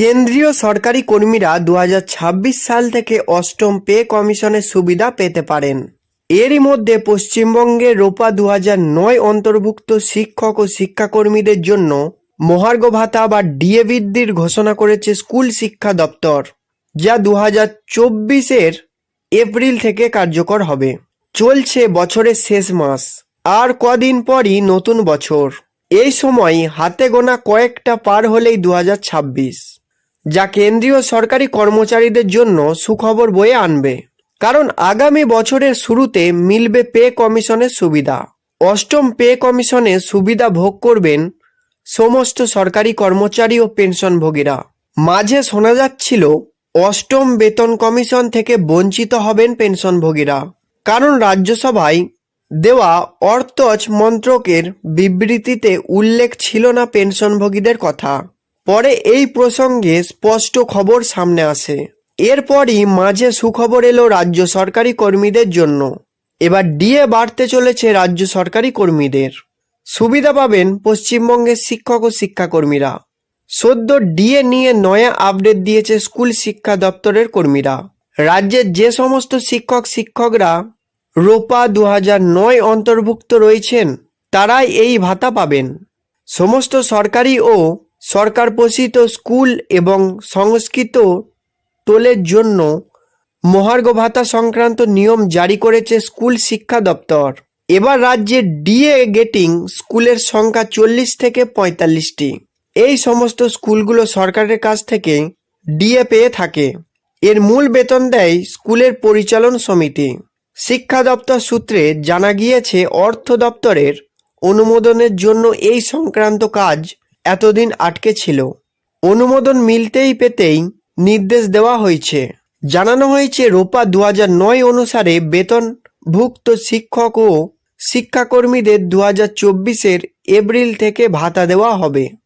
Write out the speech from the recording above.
কেন্দ্রীয় সরকারি কর্মীরা দু হাজার ছাব্বিশ সাল থেকে অষ্টম পে কমিশনের সুবিধা পেতে পারেন। এরই মধ্যে পশ্চিমবঙ্গে রোপা দু নয় অন্তর্ভুক্ত শিক্ষক ও শিক্ষাকর্মীদের জন্য মহার্ঘ ভাতা বা ডিএ বৃদ্ধির ঘোষণা করেছে স্কুল শিক্ষা দপ্তর, যা দু হাজার চব্বিশের এপ্রিল থেকে কার্যকর হবে। চলছে বছরের শেষ মাস, আর কদিন পরই নতুন বছর। এই সময় হাতে গোনা কয়েকটা পার হলেই দু হাজার ছাব্বিশ। যা কেন্দ্রীয় সরকারি কর্মচারীদের জন্য সুখবর বয়ে আনবে। কারণ আগামী বছরের শুরুতে মিলবে পে কমিশনের সুবিধা। অষ্টম পে কমিশনে সুবিধা ভোগ করবেন সমস্ত সরকারি কর্মচারী ও পেনশনভোগীরা। মাঝে শোনা যাচ্ছিল, অষ্টম বেতন কমিশন থেকে বঞ্চিত হবেন পেনশনভোগীরা। কারণ রাজ্যসভায় দেওয়া অর্থজ মন্ত্রকের বিবৃতিতে উল্লেখ ছিল না পেনশনভোগীদের কথা। পরে এই প্রসঙ্গে স্পষ্ট খবর সামনে আসে। এরপরই মাঝে সুখবর এলো রাজ্য সরকারি কর্মীদের জন্য। এবার ডিএ বাড়তে চলেছে রাজ্য সরকারি কর্মীদের। সুবিধা পাবেন পশ্চিমবঙ্গের শিক্ষক ও শিক্ষাকর্মীরা। সদ্য ডিএ নিয়ে নয়া আপডেট দিয়েছে স্কুল শিক্ষা দপ্তরের কর্মীরা। রাজ্যের যে সমস্ত শিক্ষক, শিক্ষকরা রোপা দু নয় অন্তর্ভুক্ত রয়েছেন, তারাই এই ভাতা পাবেন। সমস্ত সরকারি ও সরকার পোষিত স্কুল এবং সংস্কৃত টোলের জন্য মহার্ঘ ভাতা সংক্রান্ত নিয়ম জারি করেছে স্কুল শিক্ষা দপ্তর। এবার রাজ্যে ডিএ গেটিং স্কুলের সংখ্যা চল্লিশ থেকে পঁয়তাল্লিশটি। এই সমস্ত স্কুলগুলো সরকারের কাছ থেকে ডিএ পেয়ে থাকে। এর মূল বেতন দেয় স্কুলের পরিচালন সমিতি। শিক্ষা দপ্তর সূত্রে জানা গিয়েছে, অর্থ দপ্তরের অনুমোদনের জন্য এই সংক্রান্ত কাজ এতদিন আটকে ছিল। অনুমোদন মিলতেই পেতেই নির্দেশ দেওয়া হয়েছে। জানানো হয়েছে, রোপা দু অনুসারে বেতনভুক্ত শিক্ষক ও শিক্ষাকর্মীদের দু হাজার চব্বিশের এপ্রিল থেকে ভাতা দেওয়া হবে।